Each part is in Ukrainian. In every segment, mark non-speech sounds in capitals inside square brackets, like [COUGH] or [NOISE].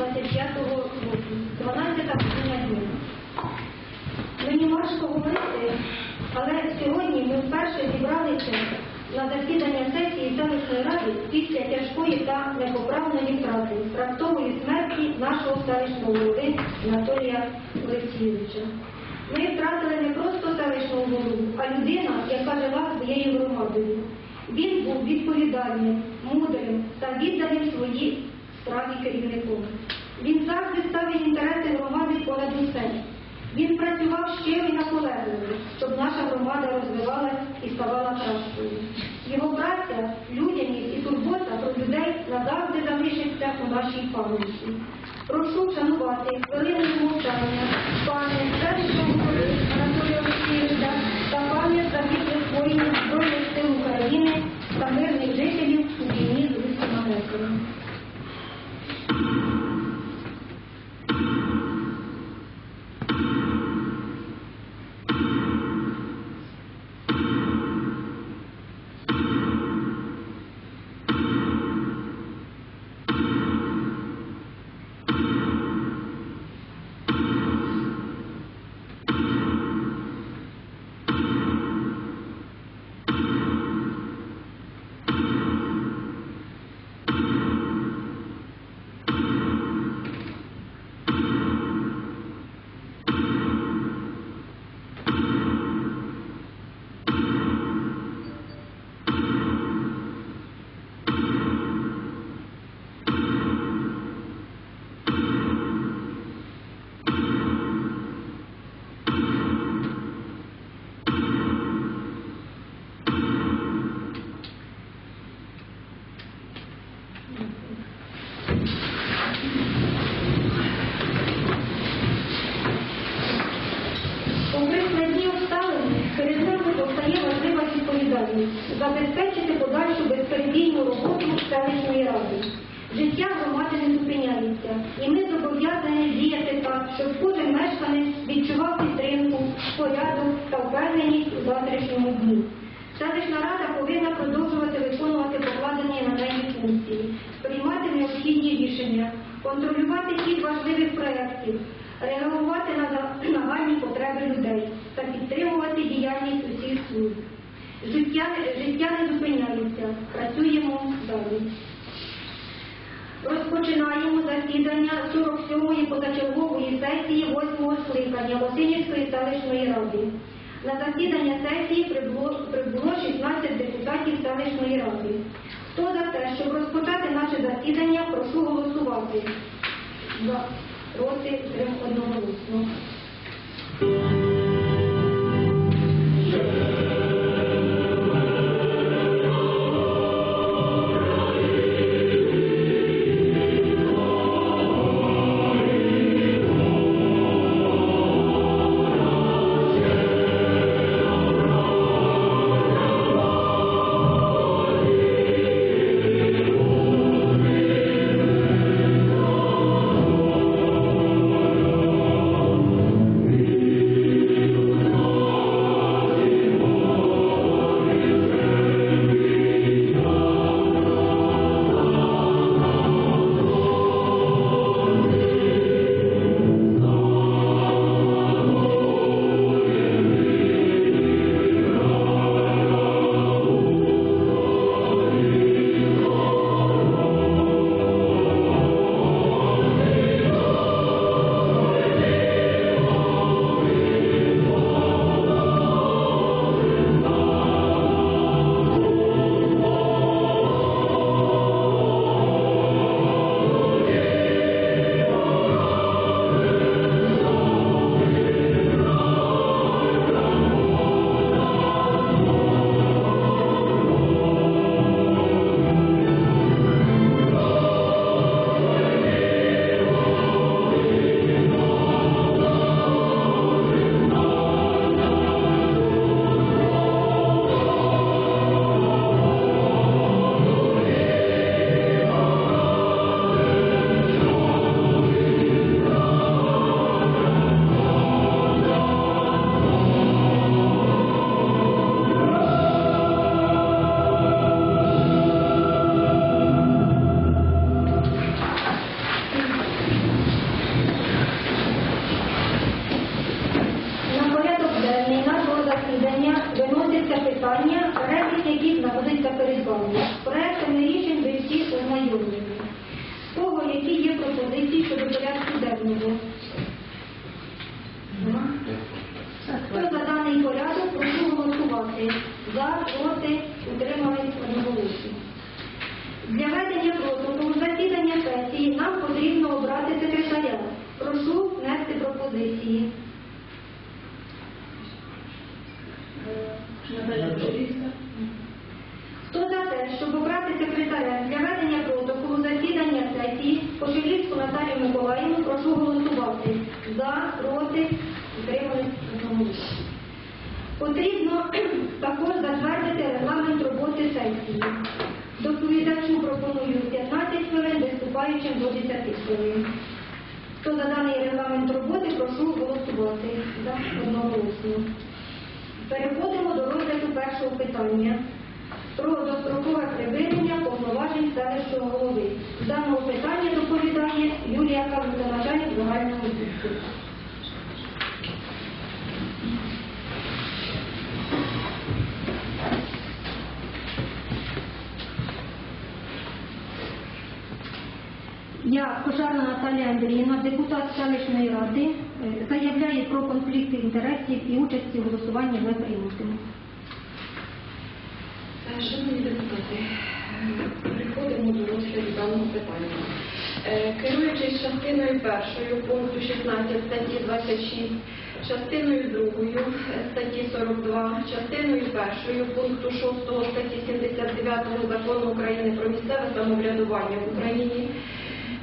25 року, 12 година дня. Мені важко говорити, але сьогодні ми вперше зібралися на засідання сесії селищної ради після тяжкої та непоправної втрати, раптової смерті нашого селищного голови Анатолія Олексійовича. Ми втратили не просто селищного голову, а людина, яка жила своєю громадою. Він був відповідальним, мудрим та відданим своїй справі керівником. Він завжди ставив інтереси громади понад усе. Він працював щиро і наполегливо, щоб наша громада розвивалась і ставала кращою. Його праця, людяність і турбота про людей назавжди залишиться у нашій пам'яті. Прошу шанувати хвилину мовчання контролювати хід важливих проєктів, реагувати на [CLEARS THROAT] нагальні потреби людей та підтримувати діяльність усіх служб. Життя, життя не зупиняється, працюємо далі. Розпочинаємо засідання 47-ї позачергової сесії 8-го скликання Лосинівської селищної ради. На засідання сесії прибуло 16 депутатів селищної ради. Хто за те, щоб розпочати наше засідання, прошу голосувати. За, проти, одного одноголосно. пропозиції щодо порядку денного. Хто за даний порядок прошу голосувати? За, проти, утримались одноголосно. Для ведення протоколу засідання сесії нам потрібно обрати секретаря. Прошу внести пропозиції. Е, Хто за те, щоб обрати секретаря для ведення протоколу? Кошелівську Наталію Миколаївну прошу голосувати за, проти, утримались одному. Потрібно [CLEARS THROAT] також затвердити регламент роботи сесії. Доповідачу пропоную 15 хвилин, виступаючим до 10 хвилин. Хто за даний регламент роботи, прошу голосувати за одного одноголосно. Переходимо до розгляду першого питання про дострокове припинення повноважень селищного голови. З даного питання доповідає Юлія Кавута, начальник загального відділу. Я, Кошарна Наталія Андріївна, депутат селищної ради, е, заявляю про конфлікт інтересів і участі в голосуванні не прийматиму. Шановні депутати, приходимо до розгляду даного питання. Е, Керуючись частиною першою пункту 16 статті 26, частиною другою статті 42, частиною першою пункту 6 статті 79 Закону України про місцеве самоврядування в Україні,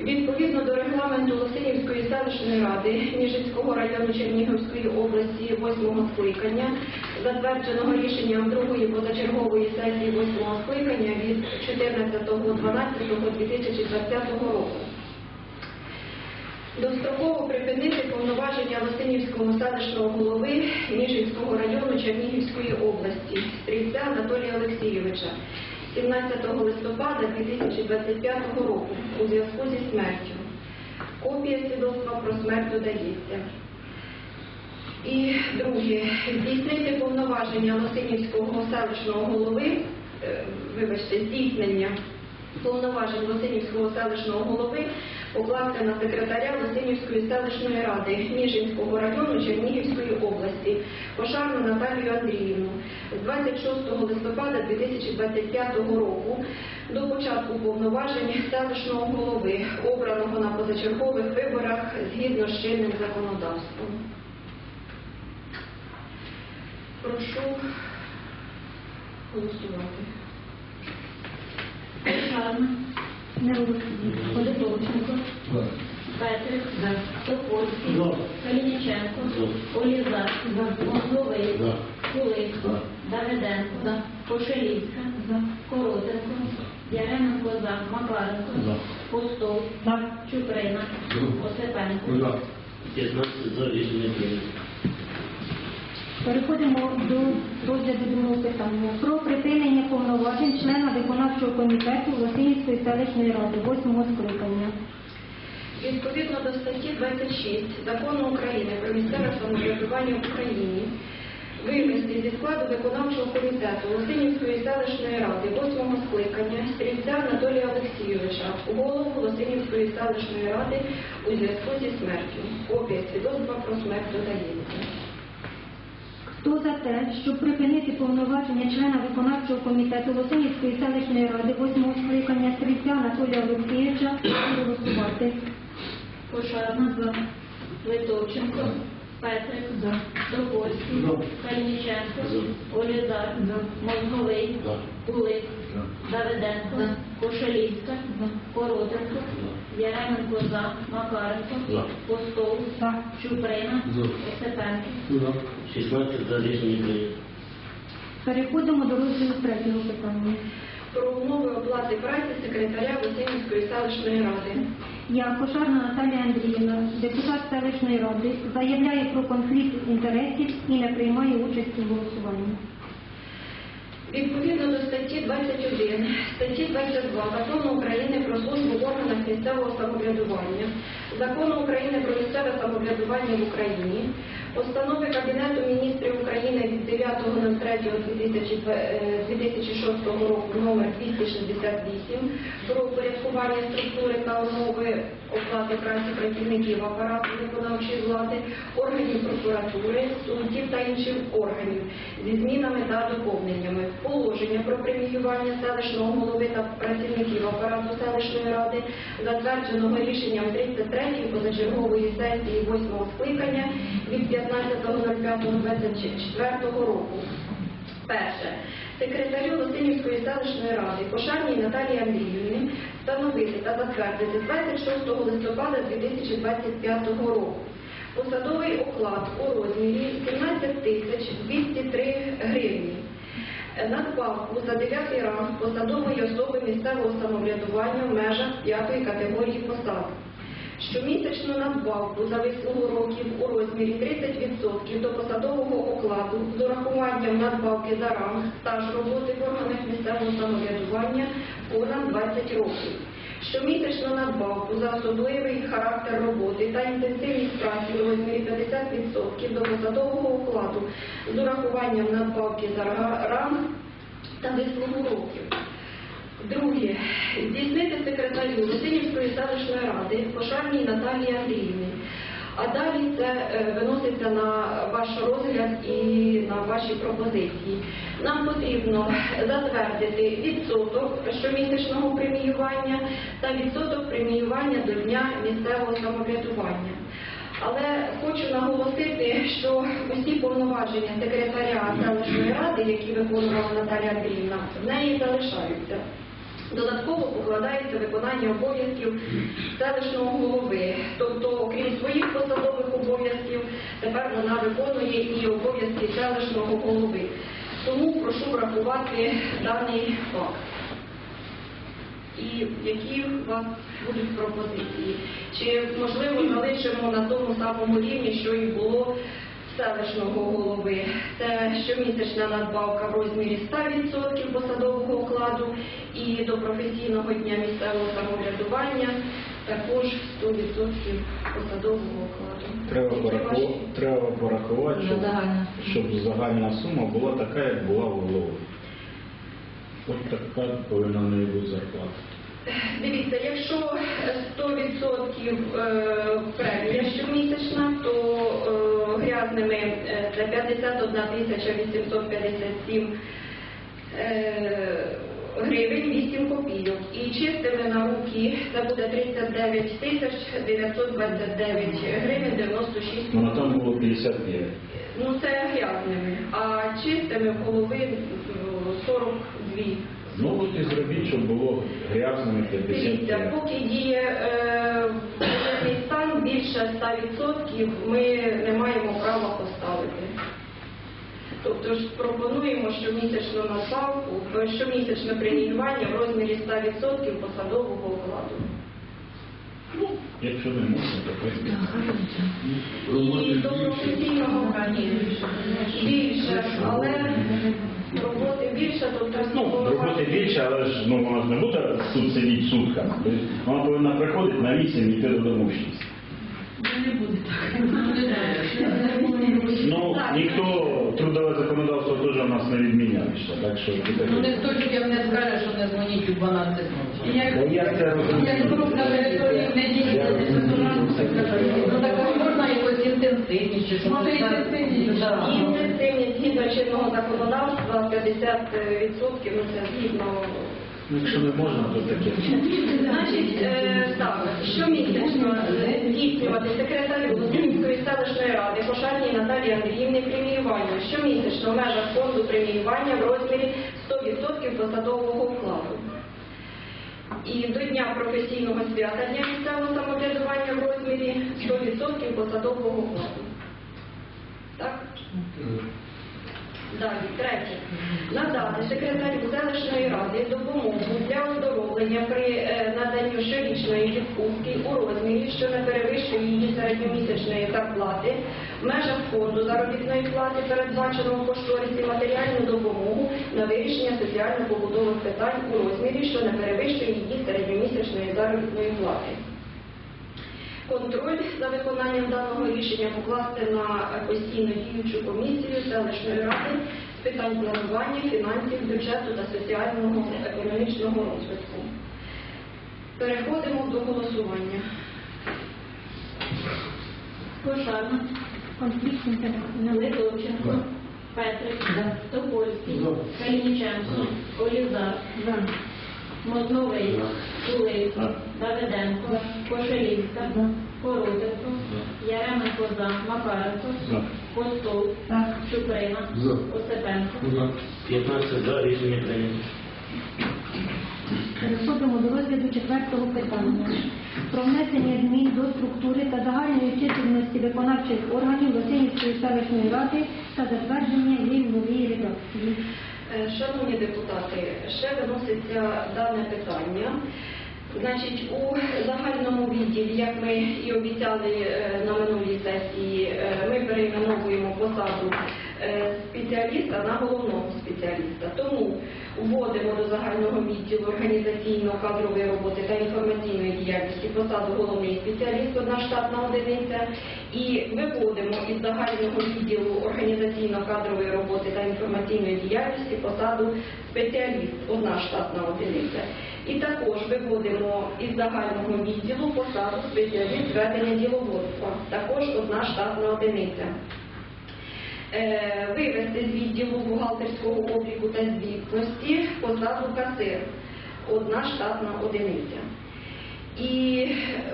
Відповідно до регламенту Лосинівської селищної ради Ніжинського району Чернігівської області 8 скликання, затвердженого рішенням другої позачергової сесії 8-го скликання від 14.12.2020 року. Достроково припинити повноваження Лосинівського селищного голови Ніжинського району Чернігівської області стрільця Анатолія Олексійовича 17 листопада 2025 року у зв'язку зі смертю. Копія свідоцтва про смерть додається. І друге, здійснити повноваження Лосинівського селищного голови, е, вибачте, здійснення повноважень Лосинівського селищного голови на секретаря Лосинівської селищної ради Ніжинського району Чернігівської області Пошарну Наталію Андріївну з 26 листопада 2025 року до початку повноважень селищного голови, обраного на позачергових виборах згідно з чинним законодавством. Прошу голосувати. Шарна, Не голосуємо. Подотовченко, Петрик, Топольський, Калініченко, Олізар, Мозговий, Кулик, Давиденко, Кошелівська, Коротенко, Яременко, за, Макаренко, Постов, Чуприна, Осипенко. 15 за рішення прийнято. Переходимо до розгляду другого питання про припинення повноважень члена виконавчого комітету Лосинівської селищної ради 8 скликання. Відповідно до статті 26 Закону України про місцеве самоврядування в Україні вивести зі складу виконавчого комітету Лосинівської селищної ради 8 скликання стрільця Анатолія Олексійовича, голову Лосинівської селищної ради у зв'язку зі смертю. Копія свідоцтва про смерть додається. Хто за те, щоб припинити повноваження члена виконавчого комітету Лосинівської селищної ради 8 скликання стрільця Анатолія Олексійовича проголосувати? Голосувати? за. Литовченко, Петрик, за. Довольський, Кальніченко, Олізар, Мозговий, Кулик, Давиденко, Кошелівська, Коротенко, Яременко, за, Макаренко, Постов, Чуприна, Осипенко. 16 за рішення прийнято. Переходимо до розгляду третього питання. Про умови оплати праці секретаря Лосинівської селищної ради. Я, Кошарна Наталія Андріївна, депутат селищної ради, заявляю про конфлікт інтересів і не приймаю участі в голосуванні. Відповідно до статті 21, статті 22 Закону України про службу в органах місцевого самоврядування, Закону України про місцеве самоврядування в Україні, постанови Кабінету міністрів України від 9.03.2006 року номер 268 про упорядкування структури та умови оплати праці працівників апарату виконавчої влади, органів прокуратури, суддів та інших органів зі змінами та доповненнями, положення про преміювання селищного голови та працівників апарату селищної ради, затвердженого рішенням 33-ї позачергової сесії 8 скликання від 15.05.24 року. Перше. Секретарю Лосинівської селищної ради Пошарній Наталії Андріївні встановити та затвердити 26 листопада 2025 року Посадовий оклад у розмірі 17 тисяч 203 гривні. Надбавку за 9 ранг посадової особи місцевого самоврядування в межах 5 категорії посад. Щомісячну надбавку за вислугу років у розмірі 30% до посадового окладу з урахуванням надбавки за ранг стаж роботи в органах місцевого самоврядування понад 20 років. Щомісячну надбавку за особливий характер роботи та інтенсивність праці у розмірі 50% до посадового окладу з урахуванням надбавки за ранг та вислугу років. Друге, здійснити секретарю Лисинівської селищної ради Пошарній Наталії Андріївні. А далі це е, виноситься на ваш розгляд і на ваші пропозиції. Нам потрібно затвердити відсоток щомісячного преміювання та відсоток преміювання до дня місцевого самоврядування. Але хочу наголосити, що усі повноваження секретаря селищної ради, які виконувала Наталія Андріївна, в неї залишаються. Додатково покладається виконання обов'язків селищного голови. Тобто, окрім своїх посадових обов'язків, тепер вона виконує і обов'язки селищного голови. Тому прошу врахувати даний факт. І які у вас будуть пропозиції? Чи можливо залишимо на тому самому рівні, що і було селищного голови? Це щомісячна надбавка в розмірі 100% посадового окладу і до професійного дня місцевого самоврядування також 100% посадового окладу. Треба, Які пораху... ваші? Треба порахувати, щоб, щоб загальна сума була така, як була у голови. От така повинна в неї бути зарплата. Дивіться, якщо 100% е, премія щомісячна, то е, це 51 тисяча 857 е, гривень 8 копійок. І чистими на руки це буде 39 тисяч 929 гривень 96 Ну, а там було 55. Ну це грязними, а чистими е, 42 Ну от і зробіть, щоб було грязними Дивіться, поки діє е, стан більше 100%, ми Тобто ж пропонуємо щомісячну надбавку, е, щомісячне преміювання в розмірі 100% посадового окладу. Якщо не можна, то. І до професійного більше, але роботи більше, тобто Ну, роботи більше, але ж ну, вона ж не буде тут сидіти сутками. Тобто Вона повинна приходити на 8 і йти додому в 6. Ну, Так. ніхто трудове законодавство теж у нас не відміняє так що це Ну ніхто людям не скаже, що не дзвоніть у 12 ночі. Бо як це розуміти? Як груп на території не діє, ну так а можна якось інтенсивніше, щоб Може, так- інтенсивніше. Да. І інтенсивність згідно чинного законодавства 50% ну це згідно. Ну, Якщо не можна, то таке. Значить, е, так, щомісячно е, здійснювати секретарю Лозинської селищної ради Пошарній Наталії Андріївни преміювання щомісячно в межах фонду преміювання в розмірі 100% посадового вкладу. І до дня професійного свята Дня місцевого самоврядування в розмірі 100% посадового вкладу. Так? Далі, третє. Надати секретарю селищної ради допомогу для оздоровлення при е, наданню щорічної відпустки у розмірі, що не перевищує її середньомісячної зарплати, в межах фонду заробітної плати, передбаченого кошторисі матеріальну допомогу на вирішення соціально-побутових питань у розмірі, що не перевищує її середньомісячної заробітної плати. Контроль за виконанням даного рішення покласти на постійно діючу комісію селищної ради з питань планування, фінансів, бюджету та соціального економічного розвитку. Переходимо до голосування. Пошарна. Конфлікт інтересів. Литовченко. Петрик. Топольський. Калініченко. Олізар. Мозновий. Кулик. Давиденко. Кошелівська. Породенко. Яременко за. Макаренко. За. Постол. Чуприна. Осипенко. 15 за рішення прийнято. Переходимо до розгляду четвертого питання. Про внесення змін до структури та загальної чисельності виконавчих органів Лосинівської селищної ради та затвердження її в новій редакції. Е, Шановні депутати, ще виноситься дане питання. Значить, у загальному відділі, як ми і обіцяли е, на минулій сесії, е, ми перейменовуємо посаду спеціаліста на головного спеціаліста. Тому вводимо до загального відділу організаційно-кадрової роботи та інформаційної діяльності посаду головний спеціаліст, одна штатна одиниця, і виводимо із загального відділу організаційно-кадрової роботи та інформаційної діяльності посаду спеціаліст, одна штатна одиниця. І також виводимо із загального відділу посаду спеціаліст ведення діловодства, також одна штатна одиниця. Е, Вивести з відділу бухгалтерського обліку та звітності посаду касир, одна штатна одиниця. І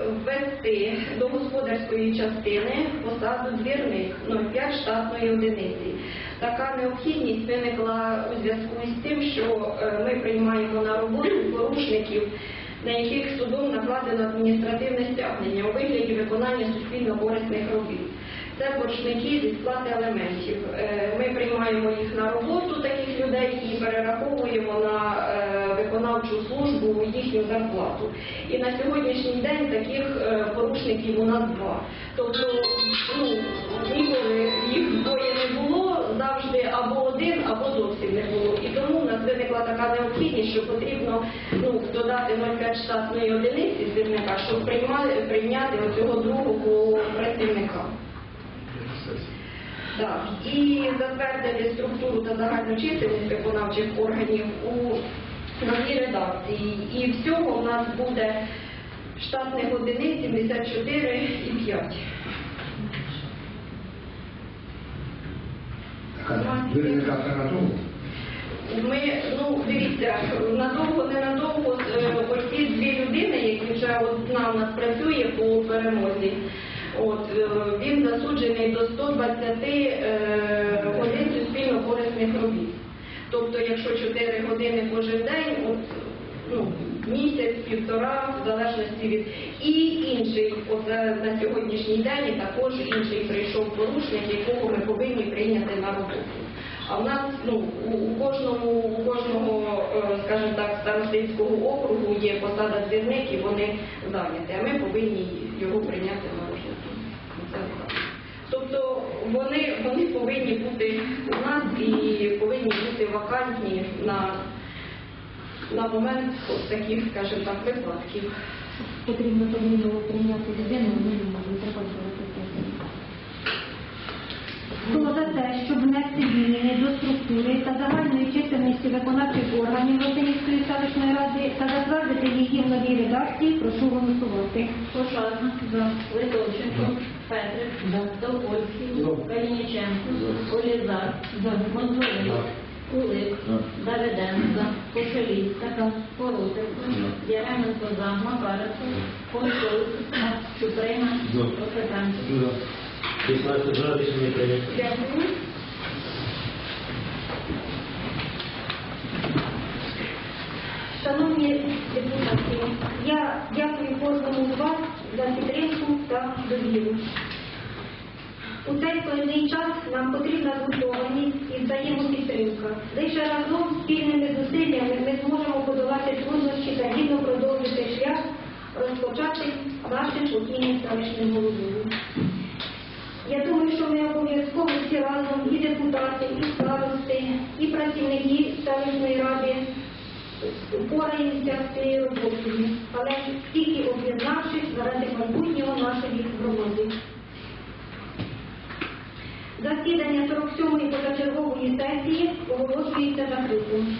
ввести до господарської частини посаду двірник 0,5 штатної одиниці. Така необхідність виникла у зв'язку із тим, що е, ми приймаємо на роботу порушників, на яких судом накладено адміністративне стягнення у вигляді виконання суспільно корисних робіт. Це боржники зі сплати елементів. Е, Ми приймаємо їх на роботу таких людей і перераховуємо на е, виконавчу службу їхню зарплату. І на сьогоднішній день таких е, порушників у нас два. Тобто ну, ніколи їх двоє не було, завжди або один, або зовсім не було. І тому у нас виникла така необхідність, що потрібно ну, додати 0,5 штатної одиниці звірника, щоб приймати, прийняти оцього другого працівника. Так, і затвердити структуру та загальну чисельність виконавчих органів у новій редакції. І всього у нас буде штатних одиниць 74 і 5. Виробника санаторію. Ми, ну, дивіться, надовго, ненадовго е, ось ці дві людини, які вже одна у нас працює по перемозі, от, е, він засуджений до 120 е, годин суспільно корисних робіт. Тобто, якщо 4 години кожен день, от, ну, місяць, півтора, в залежності від і інший, оце на сьогоднішній день також інший прийшов порушник, якого ми повинні прийняти на роботу. А в нас ну, у, у кожному, у кожного, е, скажімо так, старостинського округу є посада двірник і вони зайняті, а ми повинні його прийняти на роботу. Це так. Тобто вони, вони повинні бути у нас і повинні бути вакантні на, на момент таких, скажімо так, випадків. Потрібно терміново прийняти людину, ми не можемо сесію. Хто за те, щоб внести зміни до структури та загальної чисельності виконавчих органів Лосинівської селищної та затвердити її в новій редакції, прошу голосувати. Пошарна, Литовченко, Петрик, Довгольський, Калініченко, Олізар, Монзовий, Кулик, Давиденко, Кошелівська, Порутенко, Яременко за, Макаренко, Кончук, Чуприна, Осипенко. 16 за рішення прийнято. Дякую. Шановні депутати, я дякую кожному з вас за підтримку та довіру. У цей складний час нам потрібна згуртованість і взаємопідтримка. Лише разом спільними зусиллями ми зможемо подолати труднощі та гідно продовжити шлях, розпочати нашим покійним селищним головою. Я думаю, що ми обов'язково всі разом, і депутати, і старости, і працівники селищної ради впораємося з цією роботою, але тільки об'єднавшись заради майбутнього нашої громади. Засідання 47-ї позачергової сесії оголошується закритим.